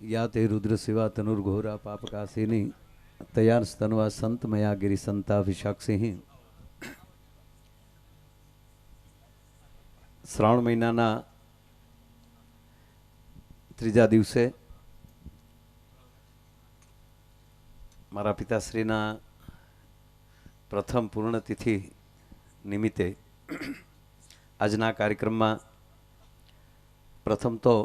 યા તે રુદ્ર શિવા તનુર્ઘોરા પાપકાશિની તૈયાર સ્તનવા સંત મયાગિરી સંતા વિશાક્ષિંહ શ્રાવણ મહિનાના ત્રીજા દિવસે મારા પિતાશ્રીના પ્રથમ પૂર્ણતિથિ નિમિત્તે આજના કાર્યક્રમમાં પ્રથમ તો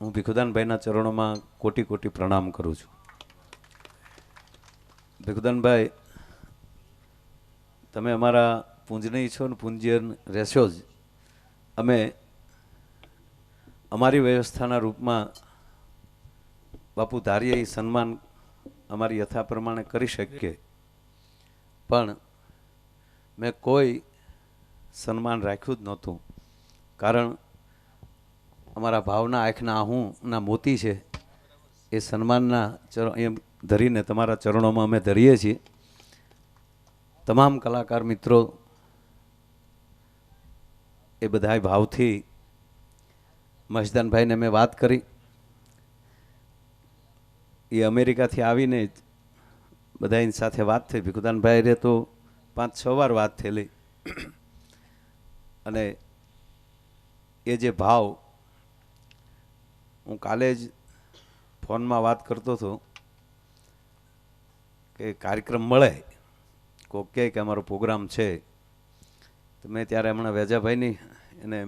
હું ભીખુદાનભાઈના ચરણોમાં કોટી કોટી પ્રણામ કરું છું. ભીખુદાનભાઈ, તમે અમારા પૂંજનીય છો ને પૂંજન રહેશો જ. અમે અમારી વ્યવસ્થાના રૂપમાં બાપુ ધારીએ એ સન્માન અમારી યથા પ્રમાણે કરી શકીએ. પણ મેં કોઈ સન્માન રાખ્યું જ નહોતું. કારણ અમારા ભાવના આંખના આહુના મોતી છે. એ સન્માનના ચરણ એમ ધરીને તમારા ચરણોમાં અમે ધરીએ છીએ. તમામ કલાકાર મિત્રો, એ બધાય ભાવથી મહેશદાનભાઈને મેં વાત કરી. એ અમેરિકાથી આવીને જ બધાની સાથે વાત થઈ. ભીખુદાનભાઈ રે તો પાંચ છ વાર વાત થયેલી. અને એ જે ભાવ હું કાલે જ ફોનમાં વાત કરતો હતો કે કાર્યક્રમ મળે, કોક કહે કે અમારો પ્રોગ્રામ છે. તો મેં ત્યારે હમણાં વેજાભાઈની એને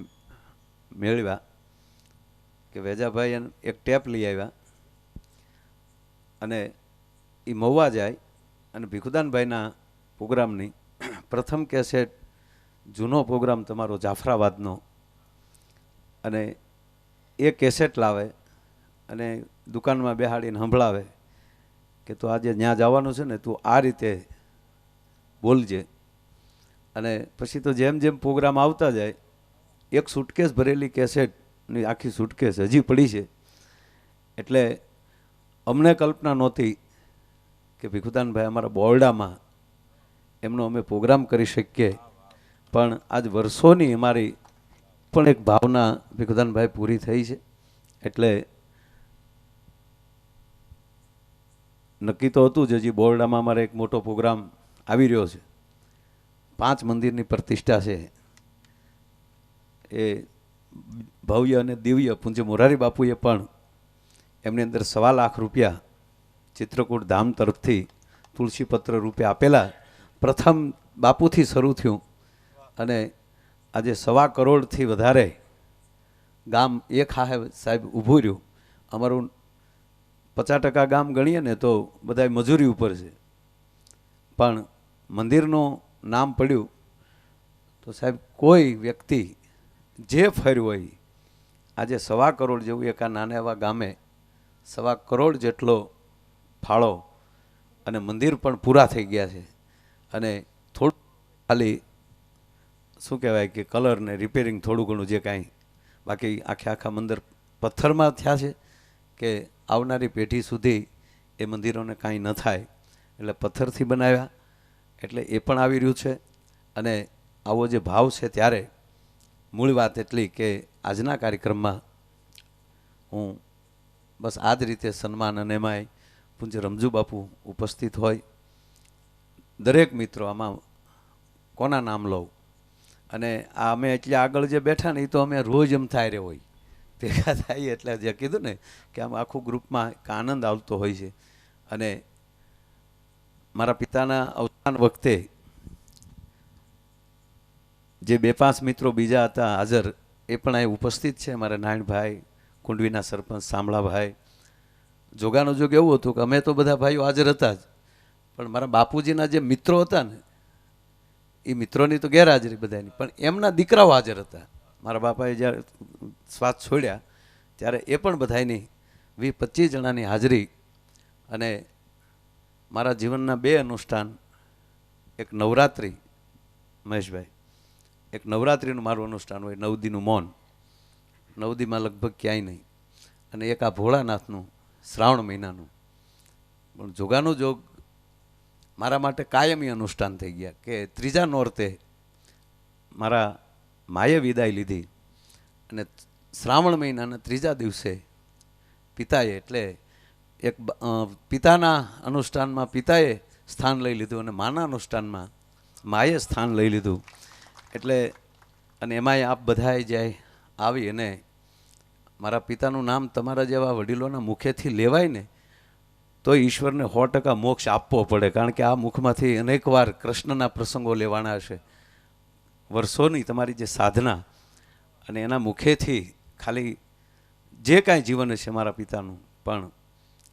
મેળવ્યા કે વેજાભાઈ એને એક ટેપ લઈ આવ્યા અને એ મહુવા જાય અને ભીખુદાનભાઈના પ્રોગ્રામની પ્રથમ કેસેટ જૂનો પ્રોગ્રામ તમારો જાફરાબાદનો અને એ કેસેટ લાવે અને દુકાનમાં બેહાડીને સંભળાવે કે તું આજે ત્યાં જવાનું છે ને તું આ રીતે બોલજે. અને પછી તો જેમ જેમ પ્રોગ્રામ આવતા જાય, એક સુટકેસ ભરેલી કેસેટની આખી સુટકેસ હજી પડી છે. એટલે અમને કલ્પના નહોતી કે ભીખુદાનભાઈ અમારા બોરડામાં એમનો અમે પ્રોગ્રામ કરી શકીએ. પણ આજ વર્ષોની અમારી પણ એક ભાવના ભીખુદાનભાઈ પૂરી થઈ છે. એટલે નક્કી તો હતું જ, હજી બોરડામાં અમારે એક મોટો પ્રોગ્રામ આવી રહ્યો છે. પાંચ મંદિરની પ્રતિષ્ઠા છે. એ ભવ્ય અને દિવ્ય પૂંજ્ય મોરારી બાપુએ પણ એમની અંદર સવા લાખ રૂપિયા ચિત્રકૂટ ધામ તરફથી તુલસીપત્ર રૂપે આપેલા પ્રથમ બાપુથી શરૂ થયું અને આજે સવા કરોડથી વધારે ગામ એક હા સાહેબ ઊભું રહ્યું. અમારું પચાસ ટકા ગામ ગણીએ ને તો બધા મજૂરી ઉપર છે. પણ મંદિરનું નામ પડ્યું. તો સાહેબ કોઈ વ્યક્તિ જે ફર્યું હોય, આજે સવા કરોડ જેવું એક આ નાના એવા ગામે સવા કરોડ જેટલો ફાળો અને મંદિર પણ પૂરા થઈ ગયા છે. અને થોડું ખાલી શું કહેવાય કે કલર ને રિપેરિંગ થોડું ઘણું જે કાંઈ બાકી આખે આખા મંદિર પથ્થરમાં થયા છે કે આવનારી પેઢી સુધી એ મંદિરોને કાંઈ ન થાય. એટલે પથ્થરથી બનાવ્યા. એટલે એ પણ આવી રહ્યું છે. અને આવો જે ભાવ છે ત્યારે મૂળ વાત એટલી કે આજના કાર્યક્રમમાં હું બસ આ જ રીતે સન્માન અને એમાંય પૂજ્ય રમજુ બાપુ ઉપસ્થિત હોય. દરેક મિત્રો આમાં કોના નામ લઉં? અને આ અમે એટલે આગળ જે બેઠા ને એ તો અમે રોજ એમ થાય રે હોય. ભેગા થાય એટલે જે કીધું ને કે આમ આખું ગ્રુપમાં એક આનંદ આવતો હોય છે. અને મારા પિતાના અવસાન વખતે જે બે પાંચ મિત્રો બીજા હતા હાજર, એ પણ અહીં ઉપસ્થિત છે મારા નારાયણભાઈ કુંડવીના સરપંચ સાંભળાભાઈ જોગાનો જોગ એવું હતું કે અમે તો બધા ભાઈઓ હાજર હતા જ. પણ મારા બાપુજીના જે મિત્રો હતા ને એ મિત્રોની તો ગેરહાજરી બધાની. પણ એમના દીકરાઓ હાજર હતા. મારા બાપાએ જ્યારે શ્વાસ છોડ્યા, ત્યારે એ પણ બધાની વીસ પચીસ જણાની હાજરી અને મારા જીવનના બે અનુષ્ઠાન, એક નવરાત્રિ, મહેશભાઈ, એક નવરાત્રિનું મારું અનુષ્ઠાન હોય, નવદીનું મૌન. નવદીમાં લગભગ ક્યાંય નહીં. અને એક આ ભોળાનાથનું શ્રાવણ મહિનાનું. પણ જોગાનું જોગ મારા માટે કાયમી અનુષ્ઠાન થઈ ગયા કે ત્રીજા નોરતે મારા માએ વિદાય લીધી અને શ્રાવણ મહિનાના ત્રીજા દિવસે પિતાએ એટલે એક પિતાના અનુષ્ઠાનમાં પિતાએ સ્થાન લઈ લીધું અને માના અનુષ્ઠાનમાં માએ સ્થાન લઈ લીધું. એટલે, અને એમાંય આપ બધાએ જાય આવી અને મારા પિતાનું નામ તમારા જેવા વડીલોના મુખેથી લેવાય ને તો ઈશ્વરને સો ટકા મોક્ષ આપવો પડે, કારણ કે આ મુખમાંથી અનેકવાર કૃષ્ણના પ્રસંગો લેવાના હશે વર્ષોની તમારી જે સાધના અને એના મુખેથી ખાલી જે કાંઈ જીવન છે મારા પિતાનું, પણ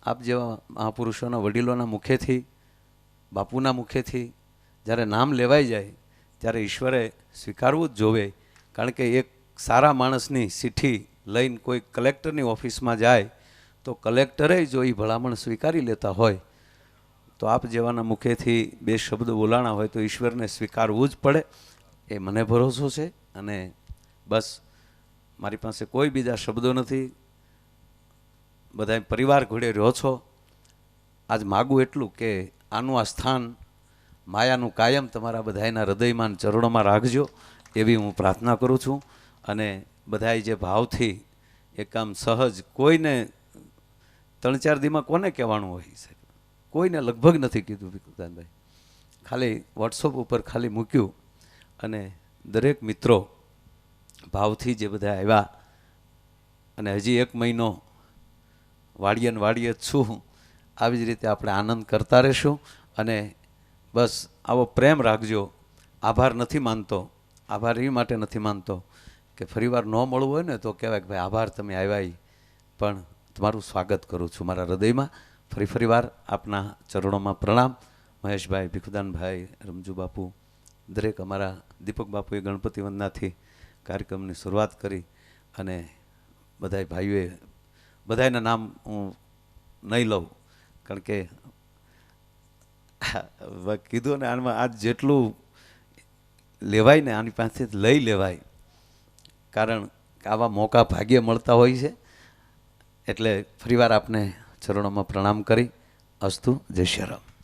આપ જેવા મહાપુરુષોના વડીલોના મુખેથી, બાપુના મુખેથી જ્યારે નામ લેવાઈ જાય, ત્યારે ઈશ્વરે સ્વીકારવું જ જોવે, કારણ કે એક સારા માણસની ચિઠ્ઠી લઈને કોઈ કલેક્ટરની ઓફિસમાં જાય તો કલેક્ટરે જો એ ભલામણ સ્વીકારી લેતા હોય, તો આપ જેવાના મુખેથી બે શબ્દ બોલાણા હોય તો ઈશ્વરને સ્વીકારવું જ પડે. એ મને ભરોસો છે અને બસ, મારી પાસે કોઈ બીજા શબ્દો નથી. બધા પરિવાર ઘોડે રહ્યો છો. આજ માગું એટલું કે આનું આ સ્થાન માયાનું કાયમ તમારા બધાયના હૃદયમાં ચરણોમાં રાખજો, એવી હું પ્રાર્થના કરું છું. અને બધાય જે ભાવથી એક આમ સહજ કોઈને ત્રણ ચાર દીમાં કોને કહેવાનું હોય છે કોઈને લગભગ નથી કીધું ભીખુદાનભાઈ ખાલી વોટ્સઅપ ઉપર ખાલી મૂક્યું અને દરેક મિત્રો ભાવથી જે બધા આવ્યા અને હજી એક મહિનો વાડિયન ને જ છું આવી જ રીતે આપણે આનંદ કરતા રહીશું અને બસ આવો પ્રેમ રાખજો. આભાર નથી માનતો, આભાર એ માટે નથી માનતો કે ફરીવાર ન મળવું હોય ને તો કહેવાય કે ભાઈ આભાર તમે આવ્યા. પણ તમારું સ્વાગત કરું છું મારા હૃદયમાં. ફરી ફરીવાર આપના ચરણોમાં પ્રણામ. મહેશભાઈ ભીખુદાનભાઈ રમજુ બાપુ દરેક અમારા દીપક બાપુએ ગણપતિ વંદનાથી કાર્યક્રમની શરૂઆત કરી અને બધાય ભાઈઓએ, બધાયના નામ હું નહીં લઉં, કારણ કે કીધું ને આમાં આજ જેટલું લેવાય ને આની પાસેથી લઈ લેવાય. કારણ કે આવા મોકા ભાગ્ય મળતા હોય છે. એટલે ફરીવાર આપને ચરણોમાં પ્રણામ કરી. અસ્તુ જય શ્રી રામ.